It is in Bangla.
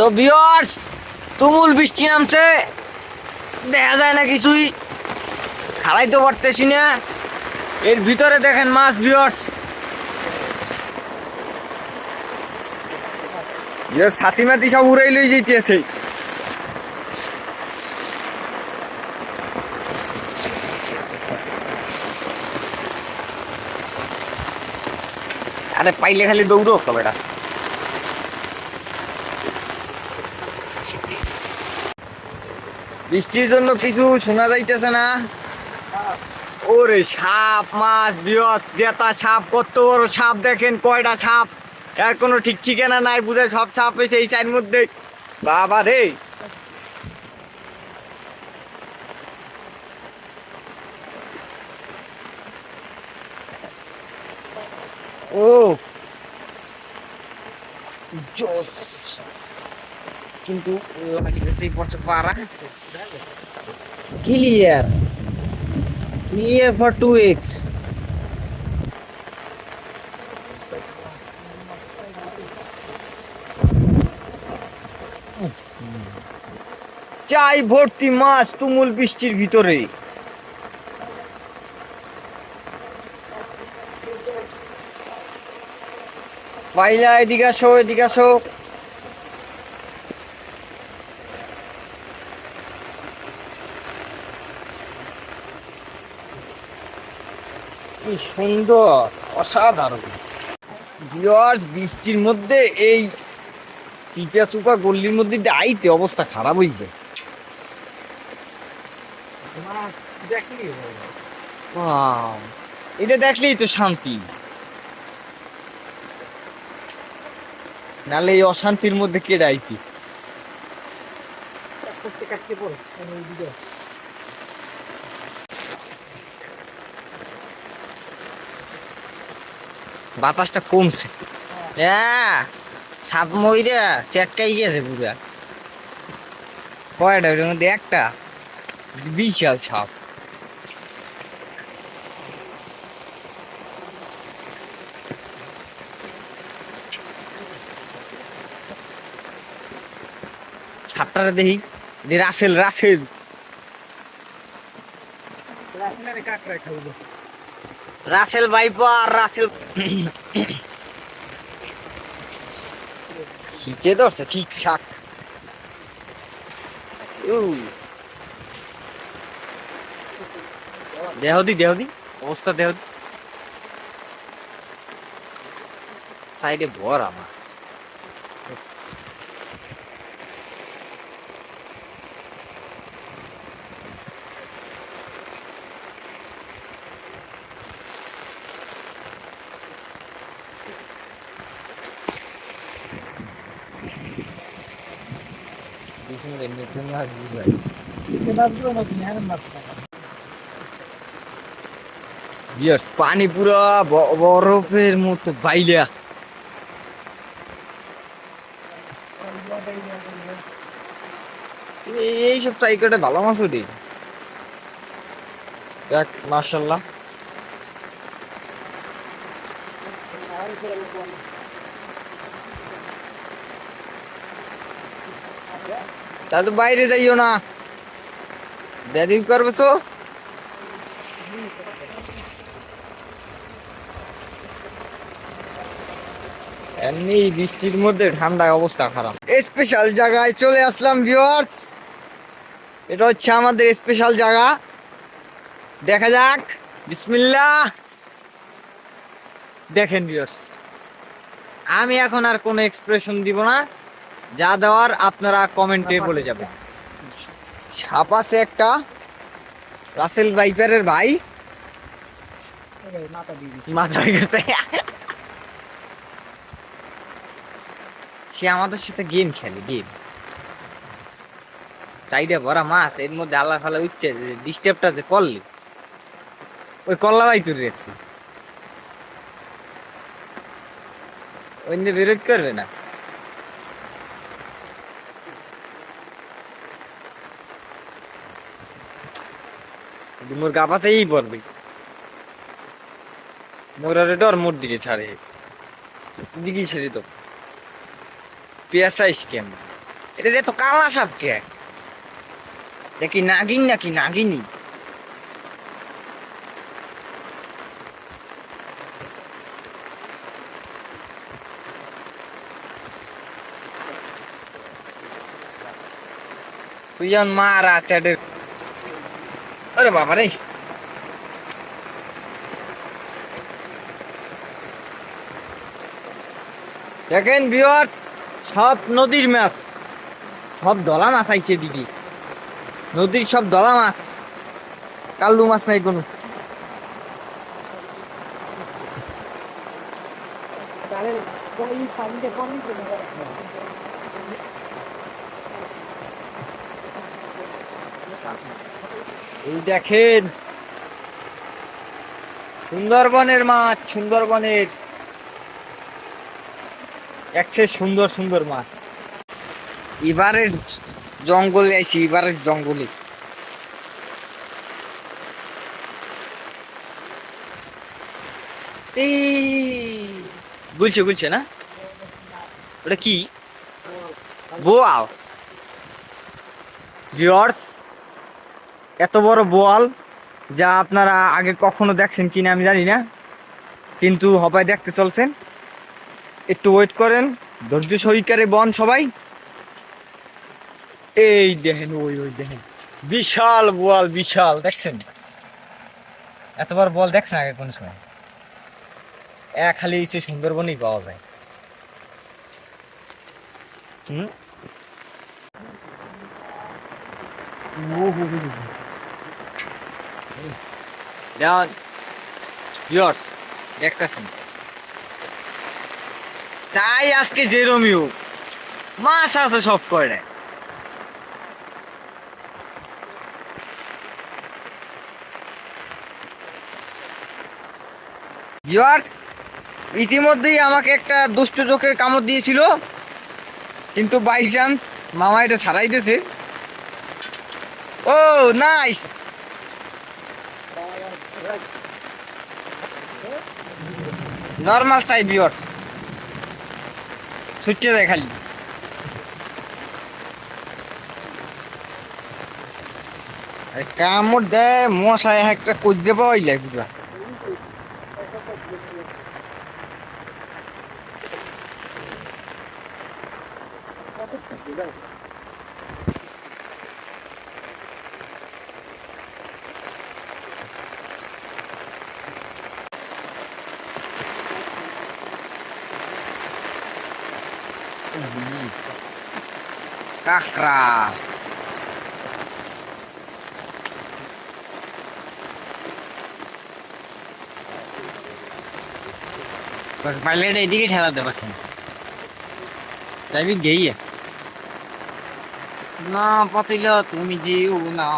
তো বিয়ার্স তুমুল বৃষ্টি নামছে। দেখা যায় না কিছুই। খালাইতে পারতেছি না। এর ভিতরে দেখেন মাছ বিয়ার্স ছাতি মাতি সব উড়াই লই যেতেছে আরে পাইলে খালি দৌড়ো বেটা। বৃষ্টির জন্য কিছু শোনা যাইতেছে না। ওরে সাপ, মাছ, বৃহৎ জেতা সাপ, কত বড় সাপ দেখেন, কয়টা সাপ? এর কোনো ঠিক ঠিকানা নাই, বুঝে সব সাপ হয়েছে এই চাইর মধ্যে। বাবা রে! ও! জোস! কিন্তু সেই পারা clear clear for two x চাই ভর্তি মাছ তুমুল বৃষ্টির ভিতরে। পাইলা এদিকে আসো এদিকে আসো। কি সুন্দর, অসাধারণ। বিয়ার্স বৃষ্টির মধ্যে এই চিপা গল্লির মধ্যে আইতে অবস্থা খারাপ হয়েছে এটা দেখলেই তো শান্তি। নালে এই অশান্তির মধ্যে কেটে আইতি বাতাসটা কমছে। হ্যাঁ সাপ মইরা চেটকাই গেছে পুরা। কয়টা? ওটার মধ্যে একটা? বিশাল সাপ। সাপটারে দেখি যে Russell Russell Russell viper Russell শীতে ধরছে ঠিকঠাক দেহদি অবস্থা দেহদি সাইডে ভর অবস্থা দেহ দি সাইডে ভরা মাছ পিছনে নতুন মাছ বুঝাই বিয়াস পানি পুরো বরফের মতো বাইলা এই- এইসব সাইকেটে ভালো মাছ ওঠে দেখ মার্শাল্লাহ তাহলে তো বাইরে যাইও না। দেরি করবে তো। এমনি বৃষ্টির মধ্যে ঠান্ডায় অবস্থা খারাপ। স্পেশাল জায়গায় চলে আসলাম ভিউয়ার্স এটা হচ্ছে আমাদের স্পেশাল জায়গা। দেখা যাক। বিসমিল্লা দেখেন ভিউয়ার্স আমি এখন আর কোনো এক্সপ্রেশন দিব না। যা দেওয়ার আপনারা কমেন্টে বলে যাবেন। সাপ আছে একটা রাসেল বাইপারের ভাই। মাথা হয়ে গেছে। সে আমাদের সাথে গেম খেলে গেম। টাইডে ভরা মাছ এর মধ্যে আল্লাহ ফালা উঠছে ডিস্টার্বটা যে করলি। ওই কল্লা ভাই তুলে রেখেছি। ওই নিয়ে বিরোধ করবে না। মোর গা পাশেই পড়বে মোর আরে ডর মোর দিকে ছাড়ে। দিকে ছেড়ে তো। পেঁয়াজা স্ক্যাম এটা যে তো কালা সাপ কে? দেখি নাগিন নাকি নাগিনি? তুই মারা চ্যাটের আরে বাবা রে। দেখেন বিয়ার সব নদীর মাছ, সব দলা মাছ আইছে দিদি। নদীর সব দলা মাছ, কাল্লু মাছ নাই কোনো। এই দেখেন, সুন্দরবনের মাছ, সুন্দরবনের একসে সুন্দর সুন্দর মাছ। এবারের জঙ্গলে আইছি, এবারের জঙ্গলে। এই, গুলছে গুলছে না? ওটা কি? বোয়াল ভিওর্স এত বড় বোয়াল যা আপনারা আগে কখনো দেখছেন কিনা আমি জানি না। কিন্তু হবাই দেখতে চলছেন। একটু ওয়েট করেন। ধৈর্য সহকারে বন সবাই। এই দেখেন, ওই ওই দেখেন। বিশাল বোয়াল বিশাল, দেখছেন? এতবার বল দেখছেন আগে কোন সময়? এক খালি হচ্ছে সুন্দরবনই পাওয়া যায়। হুম? দেওয়ান ইয়র্স দেখতেছেন। চাই আজকে যেরমিও মাছ আছে সব করে ভিউয়ার্স ইতিমধ্যেই আমাকে একটা দুষ্ট চোখের কামড় দিয়েছিল, কিন্তু বাই চান্স মামা এটা ছাড়াইতেছে। ও নাইস নর্মাল চাই ভিউয়ার্স ছুটতে যায় খালি। কামড় দেয় মশায় একটা করতে পাওয়াই যায় পুরা কাঁকড়া পাইলেট এদিকে ঠেলাতে পারছেন যাবি গেইয়ে না পাতিল তুমি যেও না